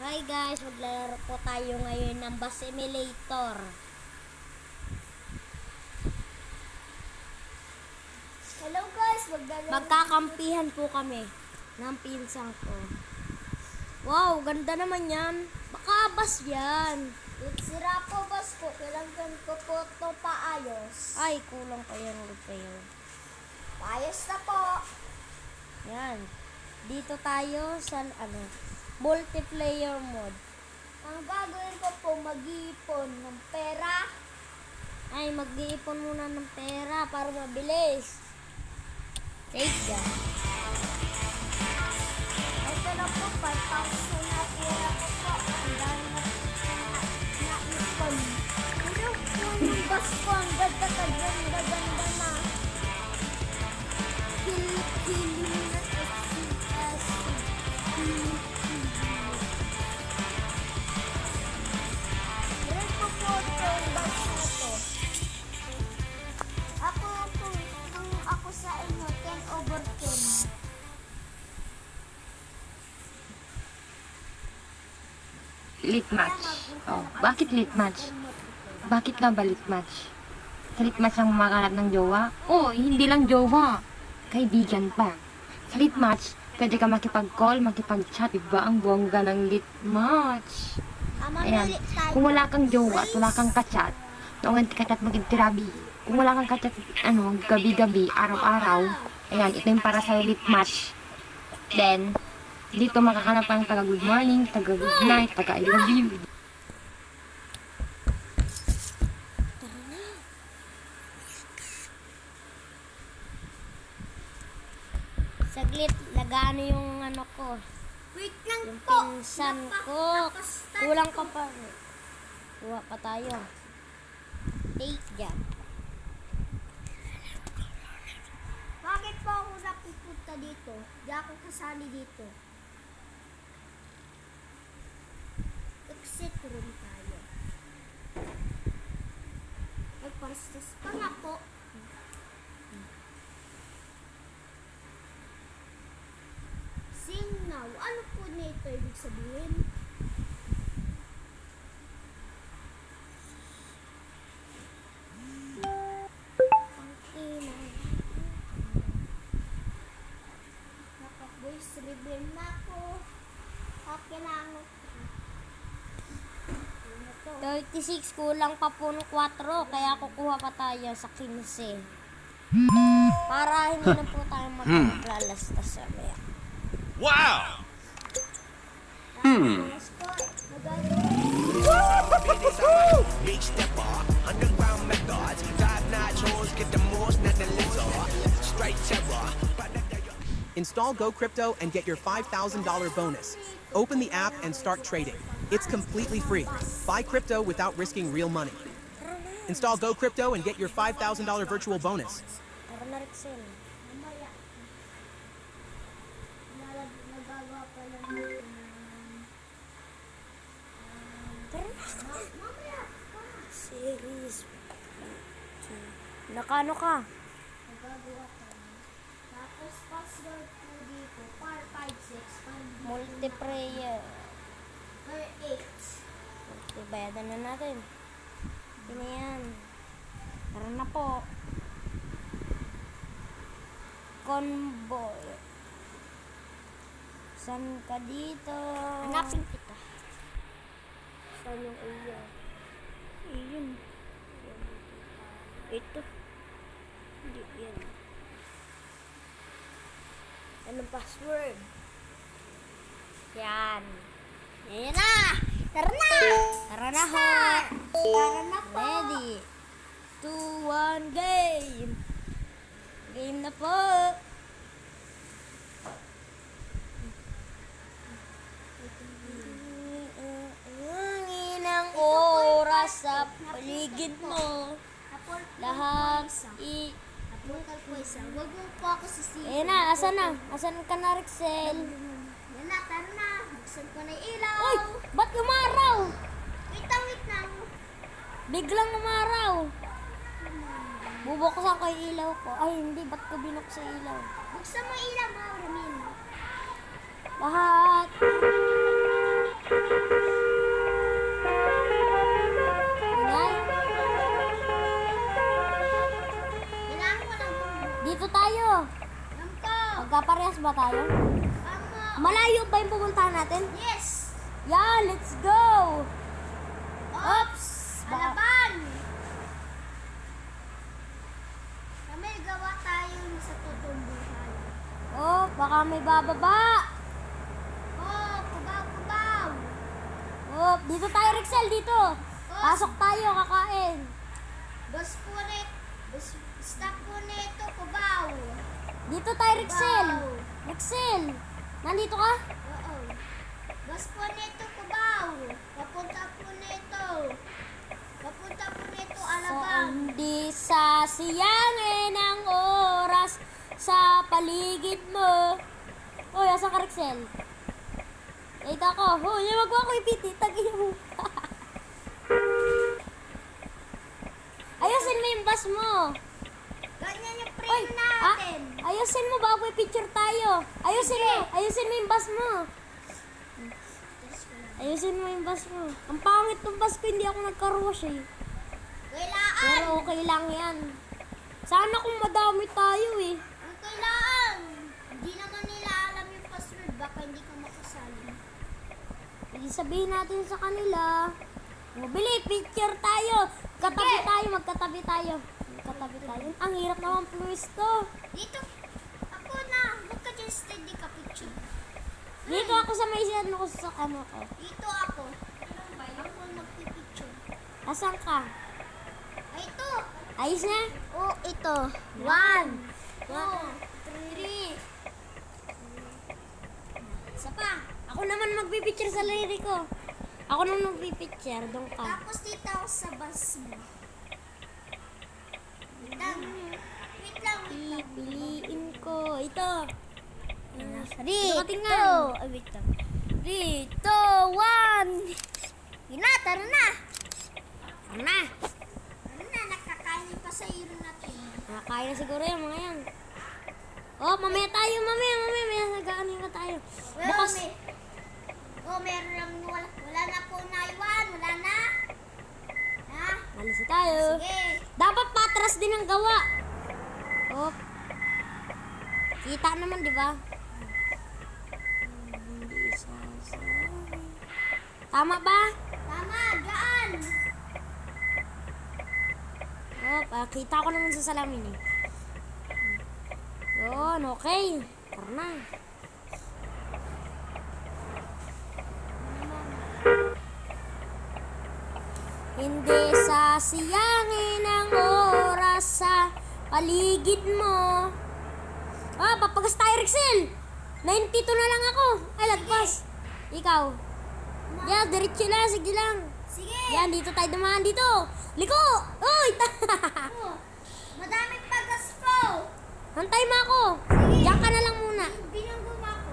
Hi guys, maglalaro po tayo ngayon ng bus simulator. Hello guys, maglalaro. Magkakampihan po kami ng pinsang ko. Wow, ganda naman yan. Baka bus yan. Sira po bus ko, kailangan ko po ito paayos. Ay, kulang pa yung repair. Paayos na po. Yan. Dito tayo sa ano, multiplayer mode. Ang gagawin ko po, mag-iipon ng pera. Ay, mag-iipon muna ng pera para mabilis. Take yan. Ito na po, 5,000 na pera ko po. Ang dami na na naipon. Ano po yung bus ko? Ang ganda ka ganda ganda na. Kilikili na Lit match. Oh, bakit lit match? Bakit nga ba lit match? Sa match ang makakalap ng jowa? Oh, hindi lang jowa. Kaibigan pa. Sa lit match, pwede ka makipag-call, makipag-chat. Iba ang bongga ng lit match. Ayan. Kung wala kang jowa at wala kang kachat, noong kachat magintirabi. Kung wala kang kachat, ano, gabi-gabi, araw-araw, ayan, ito yung para sa lit match. Then, dito makakanap ka ng taga good morning, taga good night, taga I love you. Saglit, lagano yung ano ko. Wait lang Yung po. pinsan Napa- ko. Kulang ko. ka pa. Kuha pa tayo. Take yan. Bakit po ako napupunta dito? Di ako kasali dito. Exit room tayo. Ay, pastas pa nga po. Sing now. Ano po nito ibig sabihin? 36, kulang pa po ng 4. Kaya kukuha pa tayo sa 15. Para hindi na po tayo hmm. maglalastas sa maya. Wow! Tapos po, nagagawa Big stepper, underground methods, five nachos, get the most, not the lizard. Straight terror. Install Go Crypto and get your $5,000 bonus. Open the app and start trading. It's completely free. Buy crypto without risking real money. Install Go Crypto and get your $5,000 virtual bonus. Tara na Rexel. mamaya. Nalag- Nagagawa pa lang natin ng... Tara na. Ma- Mamaya pa. Series. Nakano ka? Nagagawa pa lang. Tapos password po dito, par 5, 6, 5, Multiplayer. Par 8. Ibayadan na natin. Yun na yan. Tara na po. Convoy. San ka dito? Hanapin kita. Saan yung iyo? Ayun. Ito. Hindi yan. Anong password? Yan. Yan na! Tara na! Tara na ho! Tara na po! Ready? 2, 1, game! Game na po! Ang oras sa paligid mo. Lahat i... Napulkal po isa. Huwag mo po ako sisihin. Ayan na, asan na? Asan ka na, Rexel? Buksan ko na ilaw. Uy! Ba't umaraw? Wait lang, wait lang. Biglang umaraw. Bubuksan ko yung ilaw ko. Ay, hindi. Ba't ko binuksan ilaw? Buksan mo ilaw, Mauramin. Lahat. Ayan. Dito tayo. Magkaparehas ba tayo? Malayo ba yung pupuntahan natin? Yes. Yeah, let's go! Oops! Ba- Alaban. Kami gawa tayo sa totoong buhay. oh, baka may bababa. Oh, kubaw, kubaw. Oh, dito tayo, Rexel, dito. Pasok tayo, kakain. Bus po net. Bus, stop po nito, kubaw. Dito tayo, Rexel. Rexel, nandito ka? Oo. Bus po nito, kubaw. Papunta po nito. Papunta po nito, alabang. hindi sasiyangin ang oras sa paligid mo. Uy, asa ka, Rexel? Ito ako. Uy, wag mo ako ipiti. Tagin mo. Ayusin mo yung bus mo. Ganyan yung frame ah, natin. ayusin mo bago may picture tayo. Ayusin mo. Ayusin mo yung bus mo. Ayusin mo yung bus mo. Ang pangit ng bus ko, hindi ako nagkarush eh. Kailaan. Pero okay lang yan. Sana kung madami tayo eh. Ang kailangan. Hindi naman nila alam yung password. Baka hindi ka makasali. Hindi sabihin natin sa kanila. Mabili, picture tayo. Katabi tayo, magkatabi tayo. Magkatabi tayo. Ang hirap naman pwesto. Dito. Ako na. Huwag ka dyan steady ka picture. Dito ako sa may ano ko sa ano ko. Dito ako. Ako magpipicture. Asan ka? Ay, ito. Ayos na? Oh, ito. One. Two. Three. Isa pa. Ako naman magpipicture sa lady ko. Ako naman magpipicture. Doon ka. Tapos dito ako sa bus mo. Wait lang. Wait lang. Wait lang. Pipiliin ko. Ito. Nakatingnan. two, ay, wait lang. Two, one. Yun na, tara na. Ano na? Tara na, nakakain pa sa iro natin. Nakakain na siguro yung mga yan. Oh, mamaya tayo, mamaya, mamaya, mamaya nag-ano pa tayo. Well, Bukas, may, oh, meron lang, wala, wala na po naiwan, wala na. Ha? alis na tayo. Sige. Dapat patras din ang gawa. Oh. Kita naman, di ba? Tama ba? Tama, dyan. Oh, ah, kita ko naman sa salamin eh. Yun, okay. Tara na. Hindi sasiyangin ang oras sa paligid mo. Ah, papagas tayo, Rexel! 92 na lang ako. Ay, lagpas. Ikaw. Yan, diretso lang, sige lang. Sige. Yan, dito tayo dumaan dito. Liko! Uy! Oh, madaming pagas po. Hantay mo ako. Diyan ka na lang muna. Binunggo mo ako.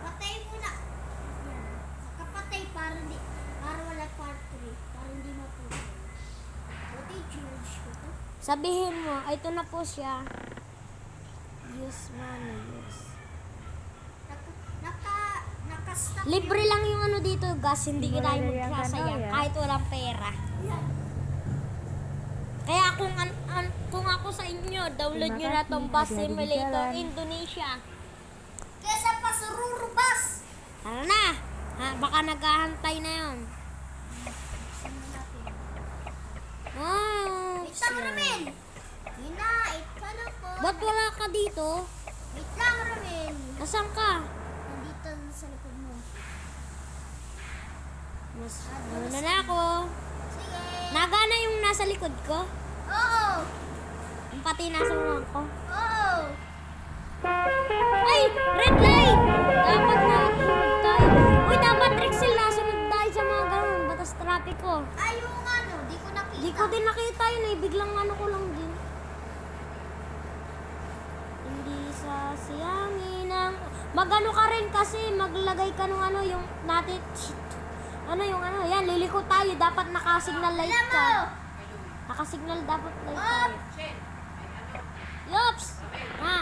Patay muna. Yan. Nakapatay para di para wala part 3. Para hindi maputol. Buti charge ko to. Sabihin mo, ito na po siya. Use money, use. Naka, naka, Libre lang yung ano dito, gas. Hindi ka tayo magsasayang kahit walang pera. Kaya kung, an, an- kung ako sa inyo, download nyo na tong Bus Simulator Indonesia. Kesa pa sa rurubas. Tara na! Ha, baka naghahantay na yun. Lang, Ramin. Hina, ito na po. ba't wala ka dito? Wait lang, Ramin. Nasaan ka? Nandito na sa likod mo. Mas, ano na na ako? Sige. Nagana yung nasa likod ko? Oo. Yung pati nasa ulang ko? Oo. Ay! Red light! Trapiko. Ay, yung ano, di ko nakita. Di ko din nakita yun eh. Biglang ano ko lang din. Hindi sasiyangin ang... Magano ka rin kasi maglagay ka nung ano yung natin... Ano yung ano? Yan, liliko tayo. Dapat nakasignal light Alam mo. ka. Nakasignal dapat light tayo. Yops! Ha?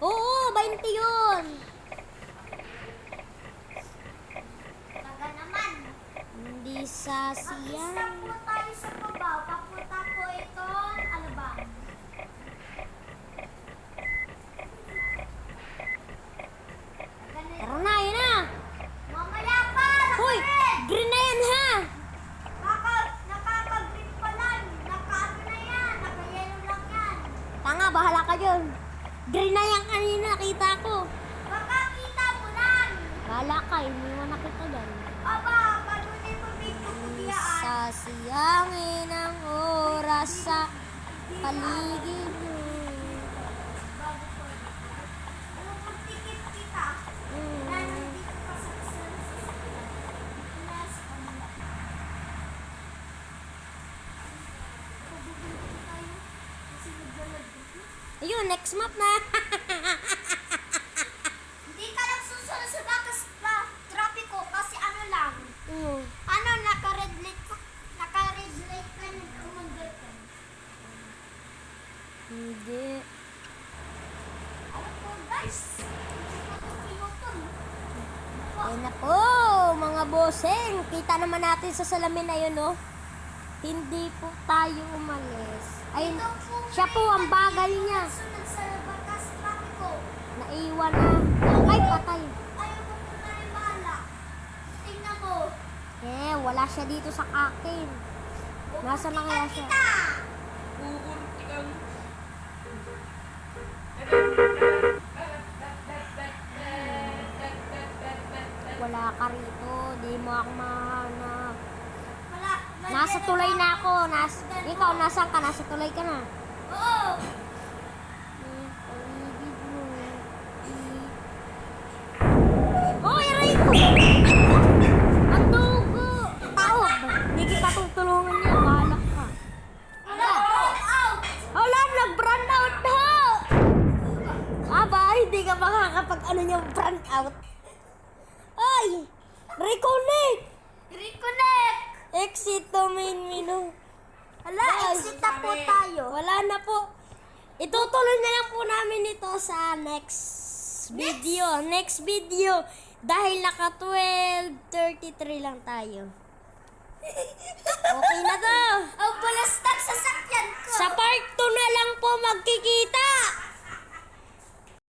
Ko. Oo, 20 yun. Alsacia. Mag-stop po tayo sa Cubao. Papunta po itong Alabang. Ano Tara na, yun na! Mamaya pa! Hoy! Green na yan ha! Naka, nakaka-green pa lang. Naka-ano na yan. Naka-yellow lang yan. Tanga, bahala ka dyan. Green na yan kanina, nakita ko. Baka kita mo lang. Bahala ka, hindi mo nakita dyan. Aba, Siyangin ang oras sa paligid mo. Ayun, next month na. Hindi. Ayan na po, mga bossing. Kita naman natin sa salamin na yun, oh. Hindi po tayo umalis. Po, siya po ang bagal niya. Naiwan na. Ay, patay. Eh, wala siya dito sa akin. Nasa na kaya siya? Kita! Ka rito. Di mo ako mahanap. Wala. Nasa tulay na ako. Nas Ikaw, nasaan ka? Nasa tulay ka na. Oo. Oh, aray ko! Ang dugo! Tao! Hindi kita tutulungan niya. Bahala ka. Wala. Wala, nag-brand out na! Aba, hindi ka makakapag ano yung brand out. Exit to main menu. Hala, exit na po tayo. Wala na po. Itutuloy na lang po namin ito sa next video. Next video. Dahil naka 12.33 lang tayo. Okay na to. Ang balastak sa sakyan ko. Sa part 2 na lang po magkikita.